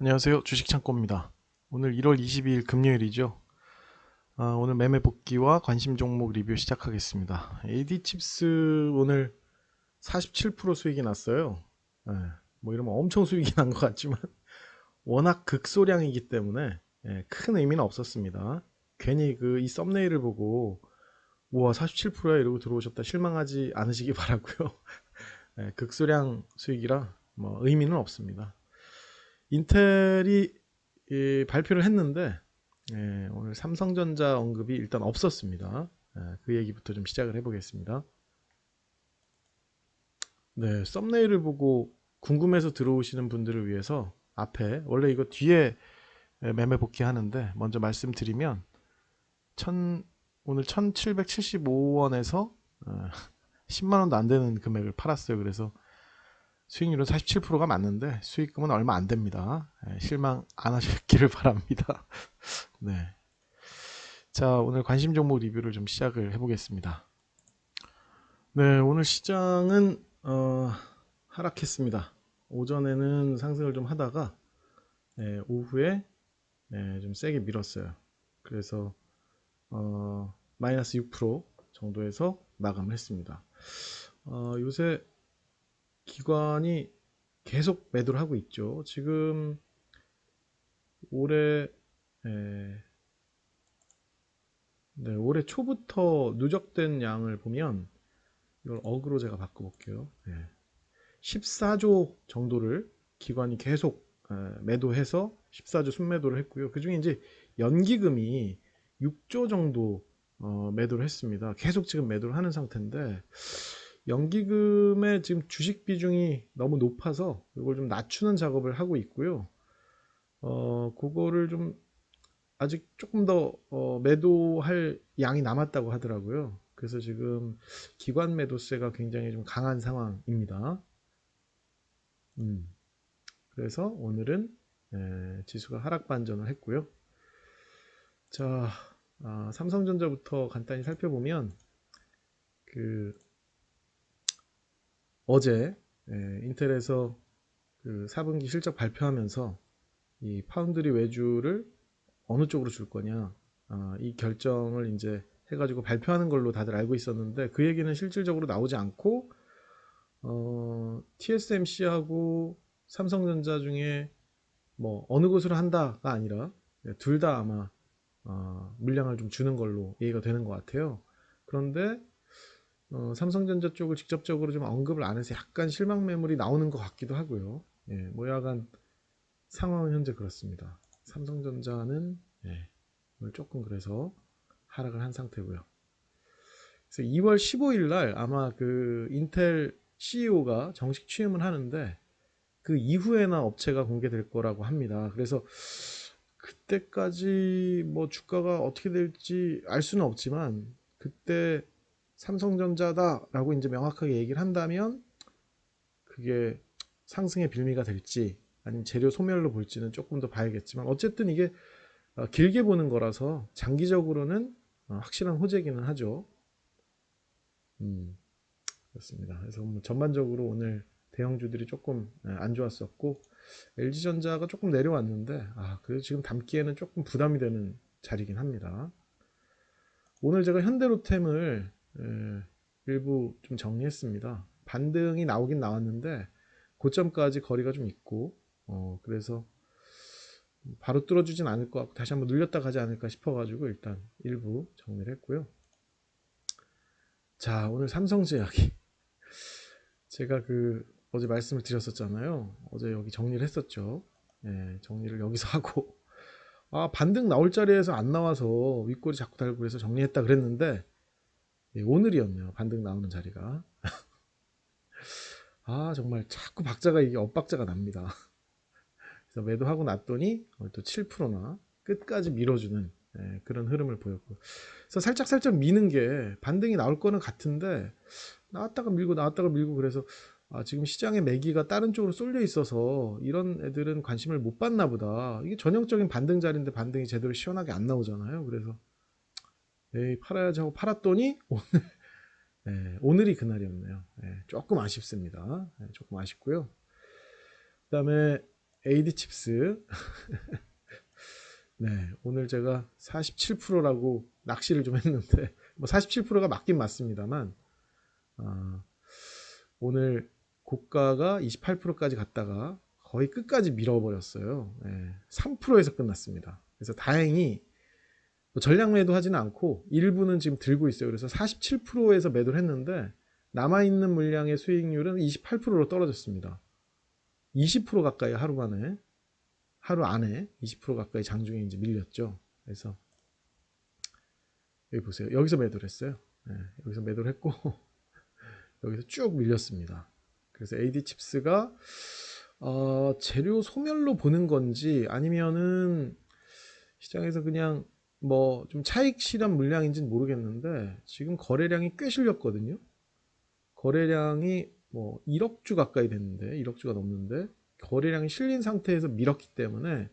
안녕하세요. 주식창고입니다. 오늘 1월 22일 금요일이죠. 아, 오늘 매매 복귀와 관심 종목 리뷰 시작하겠습니다. AD칩스 오늘 47% 수익이 났어요. 예, 뭐 이러면 엄청 수익이 난 것 같지만 워낙 극소량이기 때문에 예, 큰 의미는 없었습니다. 괜히 그 이 썸네일을 보고 우와 47%야 이러고 들어오셨다 실망하지 않으시기 바라고요. 예, 극소량 수익이라 뭐 의미는 없습니다. 인텔이 예, 발표를 했는데 예, 오늘 삼성전자 언급이 일단 없었습니다. 예, 그 얘기부터 좀 시작을 해보겠습니다. 네, 썸네일을 보고 궁금해서 들어오시는 분들을 위해서 앞에 원래 이거 뒤에 예, 매매 복귀하는데 먼저 말씀드리면 천, 오늘 1775원에서 어, 10만 원도 안 되는 금액을 팔았어요. 그래서 수익률은 47%가 맞는데 수익금은 얼마 안 됩니다. 예, 실망 안 하셨기를 바랍니다. 네. 자, 오늘 관심 종목 리뷰를 좀 시작을 해보겠습니다. 네, 오늘 시장은 어, 하락했습니다. 오전에는 상승을 좀 하다가 예, 오후에 예, 좀 세게 밀었어요. 그래서 어, 마이너스 6% 정도에서 마감을 했습니다. 어, 요새 기관이 계속 매도를 하고 있죠. 지금 올해 에, 네, 올해 초부터 누적된 양을 보면 이걸 억으로 제가 바꿔볼게요. 네. 14조 정도를 기관이 계속 에, 매도해서 14조 순매도를 했고요. 그 중에 이제 연기금이 6조 정도 어, 매도를 했습니다. 계속 지금 매도를 하는 상태인데 연기금의 지금 주식 비중이 너무 높아서 이걸 좀 낮추는 작업을 하고 있고요. 어, 그거를 좀 아직 조금 더 어, 매도할 양이 남았다고 하더라고요. 그래서 지금 기관 매도세가 굉장히 좀 강한 상황입니다. 음, 그래서 오늘은 에, 지수가 하락 반전을 했고요. 자, 아, 삼성전자부터 간단히 살펴보면 그 어제 예, 인텔에서 그 4분기 실적 발표하면서 이 파운드리 외주를 어느 쪽으로 줄 거냐 아, 이 결정을 이제 해가지고 발표하는 걸로 다들 알고 있었는데 그 얘기는 실질적으로 나오지 않고 어, TSMC하고 삼성전자 중에 뭐 어느 곳으로 한다가 아니라 둘 다 아마 어, 물량을 좀 주는 걸로 얘기가 되는 것 같아요. 그런데 어, 삼성전자 쪽을 직접적으로 좀 언급을 안 해서 약간 실망 매물이 나오는 것 같기도 하고요. 예, 뭐 약간 상황은 현재 그렇습니다. 삼성전자는 예, 오늘 조금 그래서 하락을 한 상태고요. 그래서 2월 15일 날 아마 그 인텔 CEO가 정식 취임을 하는데 그 이후에나 업체가 공개될 거라고 합니다. 그래서 그때까지 뭐 주가가 어떻게 될지 알 수는 없지만 그때 삼성전자다라고 이제 명확하게 얘기를 한다면 그게 상승의 빌미가 될지 아니면 재료 소멸로 볼지는 조금 더 봐야겠지만 어쨌든 이게 어, 길게 보는 거라서 장기적으로는 어, 확실한 호재기는 하죠. 음, 그렇습니다. 그래서 뭐 전반적으로 오늘 대형주들이 조금 예, 안 좋았었고 LG전자가 조금 내려왔는데 아, 그 지금 담기에는 조금 부담이 되는 자리긴 합니다. 오늘 제가 현대로템을 예, 일부 좀 정리했습니다. 반등이 나오긴 나왔는데 고점까지 거리가 좀 있고 어, 그래서 바로 뚫어주진 않을 것 같고 다시 한번 눌렸다 가지 않을까 싶어가지고 일단 일부 정리를 했고요. 자 오늘 삼성제약이 제가 그 어제 말씀을 드렸었잖아요. 어제 여기 정리를 했었죠. 예, 정리를 여기서 하고 아 반등 나올 자리에서 안 나와서 윗골이 자꾸 달고 그래서 정리했다 그랬는데 예, 오늘이었네요. 반등 나오는 자리가. 아 정말 자꾸 박자가 이게 엇박자가 납니다. 그래서 매도하고 났더니 또 7%나 끝까지 밀어주는 예, 그런 흐름을 보였고 그래서 살짝 살짝 미는 게 반등이 나올 거는 같은데 나왔다가 밀고 나왔다가 밀고 그래서 아, 지금 시장의 매기가 다른 쪽으로 쏠려 있어서 이런 애들은 관심을 못 받나 보다 이게 전형적인 반등 자리인데 반등이 제대로 시원하게 안 나오잖아요 그래서 에이 팔아야지 하고 팔았더니 오늘 네, 오늘이 그날이었네요. 네, 조금 아쉽습니다. 네, 조금 아쉽고요. 그 다음에 AD 칩스. 네, 오늘 제가 47%라고 낚시를 좀 했는데, 뭐 47%가 맞긴 맞습니다만, 아, 오늘 고가가 28%까지 갔다가 거의 끝까지 밀어버렸어요. 네, 3%에서 끝났습니다. 그래서 다행히 뭐 전량 매도 하지는 않고 일부는 지금 들고 있어요. 그래서 47%에서 매도를 했는데 남아있는 물량의 수익률은 28%로 떨어졌습니다. 20% 가까이 하루 만에 하루 안에 20% 가까이 장중에 이제 밀렸죠. 그래서 여기 보세요. 여기서 매도를 했어요. 네, 여기서 매도를 했고 여기서 쭉 밀렸습니다. 그래서 AD 칩스가 어, 재료 소멸로 보는 건지 아니면은 시장에서 그냥 뭐 좀 차익 실현 물량인지는 모르겠는데 지금 거래량이 꽤 실렸거든요. 거래량이 뭐 1억 주 가까이 됐는데 1억 주가 넘는데 거래량이 실린 상태에서 밀었기 때문에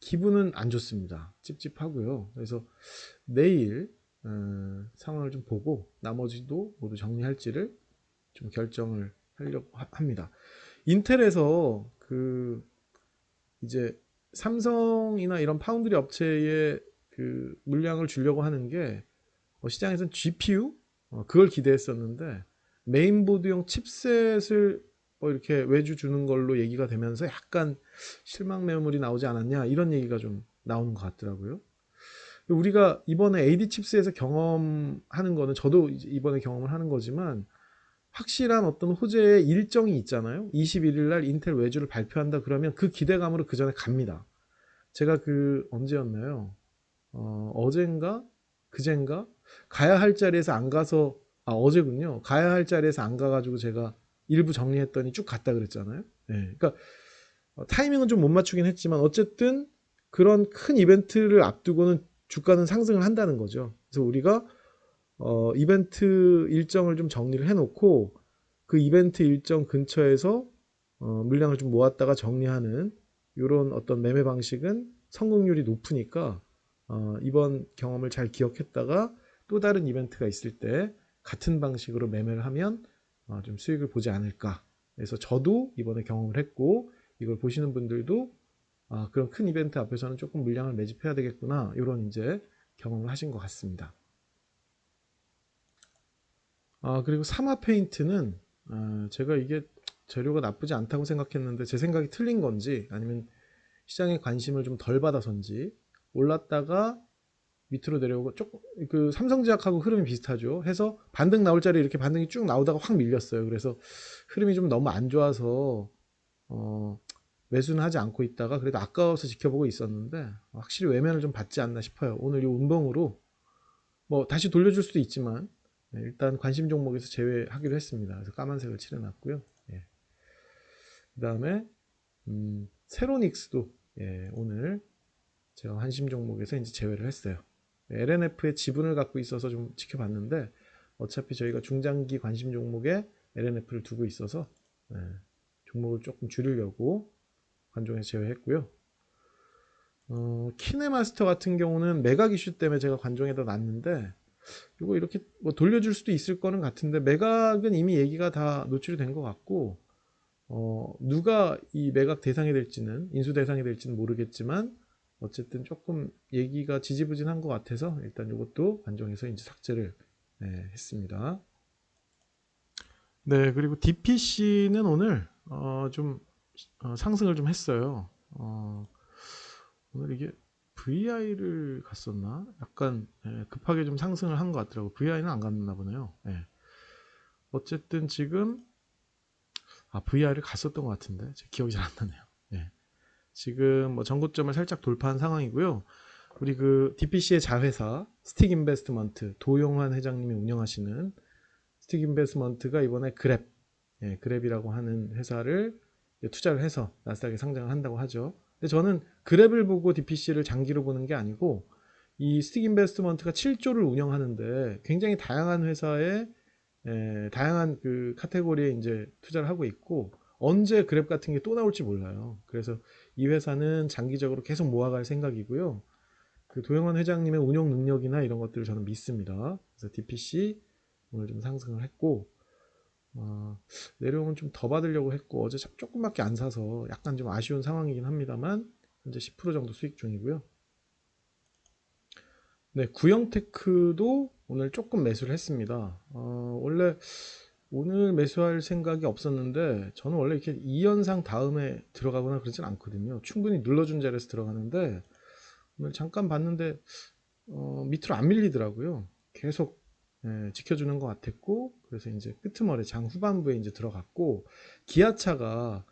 기분은 안 좋습니다. 찝찝하고요. 그래서 내일 어, 상황을 좀 보고 나머지도 모두 정리할지를 좀 결정을 하려고 하- 합니다. 인텔에서 그 이제 삼성이나 이런 파운드리 업체에 그 물량을 주려고 하는 게 어, 시장에서는 GPU 어, 그걸 기대했었는데 메인보드용 칩셋을 뭐 이렇게 외주 주는 걸로 얘기가 되면서 약간 실망 매물이 나오지 않았냐 이런 얘기가 좀 나오는 것 같더라고요. 우리가 이번에 AD 칩스에서 경험하는 거는 저도 이번에 경험을 하는 거지만 확실한 어떤 호재의 일정이 있잖아요. 21일 날 인텔 외주를 발표한다 그러면 그 기대감으로 그 전에 갑니다. 제가 그 언제였나요? 어, 어젠가 그젠가 가야 할 자리에서 안 가서 아 어제군요. 가야 할 자리에서 안 가가지고 제가 일부 정리했더니 쭉 갔다 그랬잖아요. 예, 그러니까 어, 타이밍은 좀 못 맞추긴 했지만 어쨌든 그런 큰 이벤트를 앞두고는 주가는 상승을 한다는 거죠. 그래서 우리가 어, 이벤트 일정을 좀 정리를 해놓고 그 이벤트 일정 근처에서 어, 물량을 좀 모았다가 정리하는 이런 어떤 매매 방식은 성공률이 높으니까 어, 이번 경험을 잘 기억했다가 또 다른 이벤트가 있을 때 같은 방식으로 매매를 하면 어, 좀 수익을 보지 않을까. 그래서 저도 이번에 경험을 했고 이걸 보시는 분들도 아, 그런 큰 이벤트 앞에서는 조금 물량을 매집해야 되겠구나. 이런 이제 경험을 하신 것 같습니다. 아, 그리고 사마 페인트는 아, 제가 이게 재료가 나쁘지 않다고 생각했는데 제 생각이 틀린 건지 아니면 시장에 관심을 좀 덜 받아서인지 올랐다가 밑으로 내려오고 조금 그 삼성제약하고 흐름이 비슷하죠. 해서 반등 나올 자리 이렇게 반등이 쭉 나오다가 확 밀렸어요. 그래서 흐름이 좀 너무 안 좋아서 어, 매수는 하지 않고 있다가 그래도 아까워서 지켜보고 있었는데 확실히 외면을 좀 받지 않나 싶어요. 오늘 이 운봉으로 뭐 다시 돌려줄 수도 있지만 네, 일단 관심 종목에서 제외하기로 했습니다. 그래서 까만색을 칠해놨고요. 예. 그 다음에 음, 세로닉스도 예, 오늘 제가 관심 종목에서 이제 제외를 했어요. LNF의 지분을 갖고 있어서 좀 지켜봤는데 어차피 저희가 중장기 관심 종목에 LNF를 두고 있어서 예, 종목을 조금 줄이려고 관종에서 제외했고요. 어, 키네마스터 같은 경우는 매각 이슈 때문에 제가 관종에다 놨는데 이거 이렇게 뭐 돌려줄 수도 있을 거는 같은데 매각은 이미 얘기가 다 노출이 된 것 같고 어, 누가 이 매각 대상이 될지는 인수 대상이 될지는 모르겠지만 어쨌든 조금 얘기가 지지부진한 것 같아서 일단 이것도 관종에서 이제 삭제를 네, 했습니다. 네 그리고 DPC는 오늘 어, 좀 어, 상승을 좀 했어요. 어, 오늘 이게 VI를 갔었나? 약간 예, 급하게 좀 상승을 한 것 같더라고. VI는 안 갔나 보네요. 예. 어쨌든 지금 아 VI를 갔었던 것 같은데 제 기억이 잘 안 나네요. 예. 지금 뭐 전고점을 살짝 돌파한 상황이고요. 우리 그 DPC의 자회사 스틱 인베스트먼트 도용환 회장님이 운영하시는 스틱 인베스트먼트가 이번에 그랩 예, 그랩이라고 하는 회사를 투자를 해서 나스닥에 상장을 한다고 하죠. 근데 저는 그랩을 보고 DPC를 장기로 보는 게 아니고 이 스틱 인베스트먼트가 7조를 운영하는데 굉장히 다양한 회사에 에, 다양한 그 카테고리에 이제 투자를 하고 있고 언제 그랩 같은 게 또 나올지 몰라요. 그래서 이 회사는 장기적으로 계속 모아갈 생각이고요. 그 도영환 회장님의 운영 능력이나 이런 것들을 저는 믿습니다. 그래서 DPC 오늘 좀 상승을 했고 어, 내려오면 좀 더 받으려고 했고 어제 참 조금밖에 안 사서 약간 좀 아쉬운 상황이긴 합니다만 현재 10% 정도 수익 중이고요. 네, 구형테크도 오늘 조금 매수를 했습니다. 어, 원래 오늘 매수할 생각이 없었는데 저는 원래 이렇게 2연상 다음에 들어가거나 그러진 않거든요. 충분히 눌러준 자리에서 들어가는데 오늘 잠깐 봤는데 어, 밑으로 안 밀리더라고요. 계속 예, 지켜주는 것 같았고 그래서 이제 끄트머리 장 후반부에 이제 들어갔고 기아차가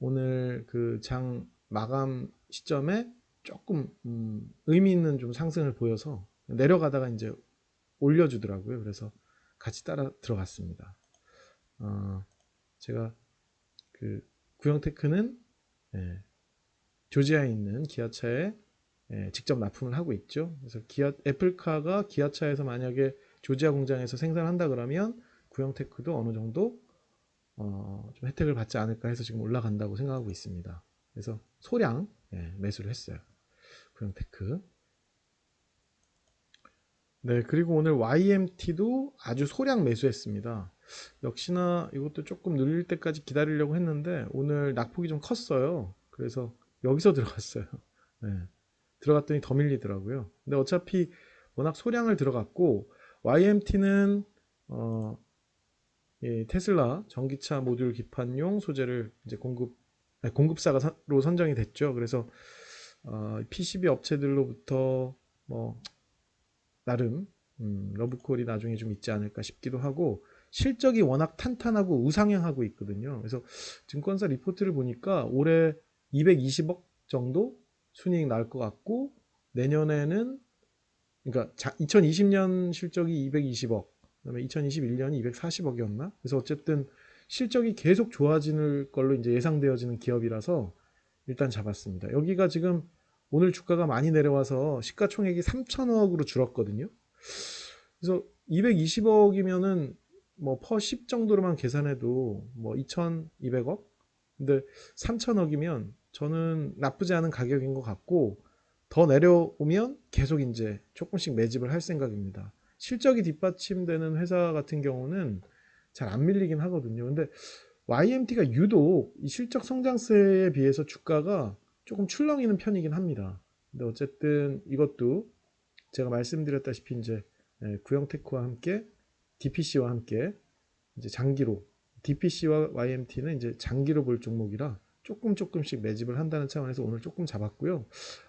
오늘 그 장 마감 시점에 조금 음, 의미 있는 좀 상승을 보여서 내려가다가 이제 올려주더라고요. 그래서 같이 따라 들어갔습니다. 어, 제가 그 구형테크는 예, 조지아에 있는 기아차에 예, 직접 납품을 하고 있죠. 그래서 기아 애플카가 기아차에서 만약에 조지아 공장에서 생산한다 그러면 구형테크도 어느 정도 어, 좀 혜택을 받지 않을까 해서 지금 올라간다고 생각하고 있습니다. 그래서 소량 예, 매수를 했어요. 구형테크. 네, 그리고 오늘 YMT도 아주 소량 매수했습니다. 역시나 이것도 조금 눌릴 때까지 기다리려고 했는데 오늘 낙폭이 좀 컸어요. 그래서 여기서 들어갔어요. 네, 들어갔더니 더 밀리더라고요. 근데 어차피 워낙 소량을 들어갔고 YMT는 어, 예, 테슬라 전기차 모듈 기판용 소재를 이제 공급 아니, 공급사가로 선정이 됐죠. 그래서 어, PCB 업체들로부터 뭐 나름 음, 러브콜이 나중에 좀 있지 않을까 싶기도 하고 실적이 워낙 탄탄하고 우상향하고 있거든요. 그래서 증권사 리포트를 보니까 올해 220억 정도 순이익 날 것 같고 내년에는 그러니까 2020년 실적이 220억, 그다음에 2021년이 240억이었나? 그래서 어쨌든 실적이 계속 좋아지는 걸로 이제 예상되어지는 기업이라서 일단 잡았습니다. 여기가 지금 오늘 주가가 많이 내려와서 시가총액이 3천억으로 줄었거든요. 그래서 220억이면은 뭐 퍼 10 정도로만 계산해도 뭐 2,200억? 근데 3천억이면 저는 나쁘지 않은 가격인 것 같고 더 내려오면 계속 이제 조금씩 매집을 할 생각입니다. 실적이 뒷받침되는 회사 같은 경우는 잘 안 밀리긴 하거든요. 근데 YMT가 유독 이 실적 성장세에 비해서 주가가 조금 출렁이는 편이긴 합니다. 근데 어쨌든 이것도 제가 말씀드렸다시피 이제 예, 구형테크와 함께 DPC와 함께 이제 장기로 DPC와 YMT는 이제 장기로 볼 종목이라 조금 조금씩 매집을 한다는 차원에서 오늘 조금 잡았고요.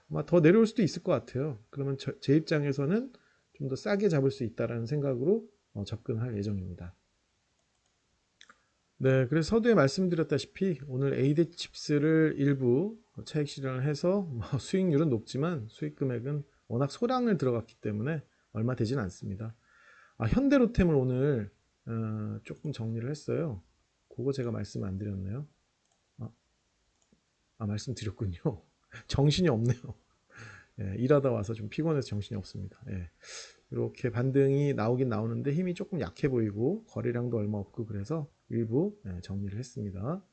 아마 더 내려올 수도 있을 것 같아요. 그러면 저, 제 입장에서는 좀 더 싸게 잡을 수 있다라는 생각으로 어, 접근할 예정입니다. 네, 그래서 서두에 말씀드렸다시피 오늘 AD 칩스를 일부 차익 실현을 해서 뭐 수익률은 높지만 수익 금액은 워낙 소량을 들어갔기 때문에 얼마 되진 않습니다. 아, 현대로템을 오늘 어, 조금 정리를 했어요. 그거 제가 말씀 안 드렸네요. 아, 아 말씀드렸군요. 정신이 없네요. 예, 일하다 와서 좀 피곤해서 정신이 없습니다. 예. 이렇게 반등이 나오긴 나오는데 힘이 조금 약해 보이고 거래량도 얼마 없고 그래서 일부 예, 정리를 했습니다.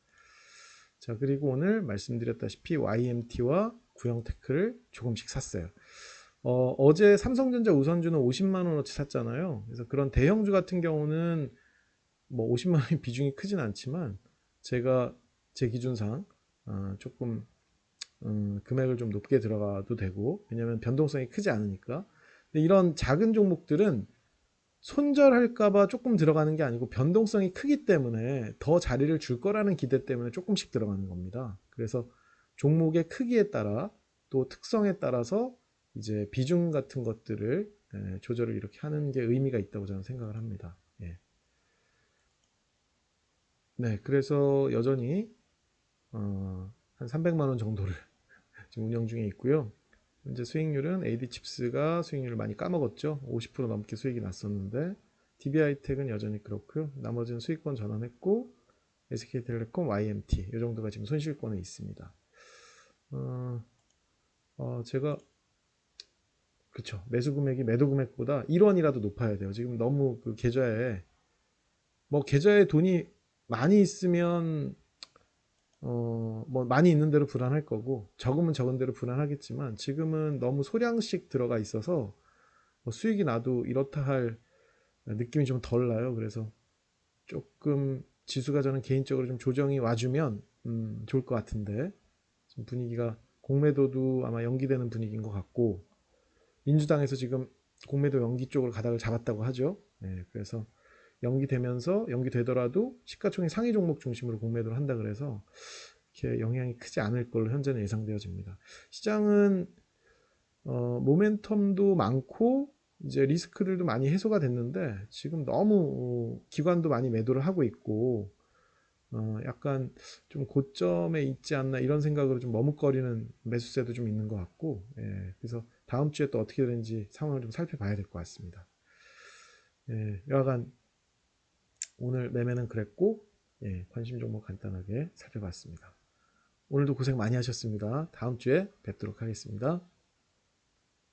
자 그리고 오늘 말씀드렸다시피 YMT와 구형테크를 조금씩 샀어요. 어, 제 삼성전자 우선주는 50만 원어치 샀잖아요. 그래서 그런 대형주 같은 경우는 뭐 50만 원의 비중이 크진 않지만 제가 제 기준상 어, 조금 음, 금액을 좀 높게 들어가도 되고 왜냐하면 변동성이 크지 않으니까 이런 작은 종목들은 손절할까봐 조금 들어가는 게 아니고 변동성이 크기 때문에 더 자리를 줄 거라는 기대 때문에 조금씩 들어가는 겁니다. 그래서 종목의 크기에 따라 또 특성에 따라서 이제 비중 같은 것들을 예, 조절을 이렇게 하는 게 의미가 있다고 저는 생각을 합니다. 예. 네, 그래서 여전히 어, 한 300만 원 정도를 지금 운영 중에 있고요. 현재 수익률은 AD칩스가 수익률을 많이 까먹었죠. 50% 넘게 수익이 났었는데 DB하이텍은 여전히 그렇고요. 나머지는 수익권 전환했고 SK텔레콤, YMT 이 정도가 지금 손실권에 있습니다. 어, 어, 제가 그쵸 매수 금액이 매도 금액보다 1원이라도 높아야 돼요. 지금 너무 그 계좌에 뭐 계좌에 돈이 많이 있으면 어, 뭐 많이 있는 대로 불안할 거고 적으면 적은 대로 불안하겠지만 지금은 너무 소량씩 들어가 있어서 뭐 수익이 나도 이렇다 할 느낌이 좀 덜 나요. 그래서 조금 지수가 저는 개인적으로 좀 조정이 와주면 음, 좋을 것 같은데 분위기가 공매도도 아마 연기되는 분위기인 것 같고 민주당에서 지금 공매도 연기 쪽으로 가닥을 잡았다고 하죠. 예, 그래서 연기되면서 연기되더라도 시가총액 상위 종목 중심으로 공매도를 한다 그래서 이렇게 영향이 크지 않을 걸로 현재는 예상되어집니다. 시장은 어, 모멘텀도 많고 이제 리스크들도 많이 해소가 됐는데 지금 너무 기관도 많이 매도를 하고 있고 어, 약간 좀 고점에 있지 않나 이런 생각으로 좀 머뭇거리는 매수세도 좀 있는 것 같고 예, 그래서 다음 주에 또 어떻게 되는지 상황을 좀 살펴봐야 될 것 같습니다. 예, 여하간 오늘 매매는 그랬고 예, 관심 종목 간단하게 살펴봤습니다. 오늘도 고생 많이 하셨습니다. 다음 주에 뵙도록 하겠습니다.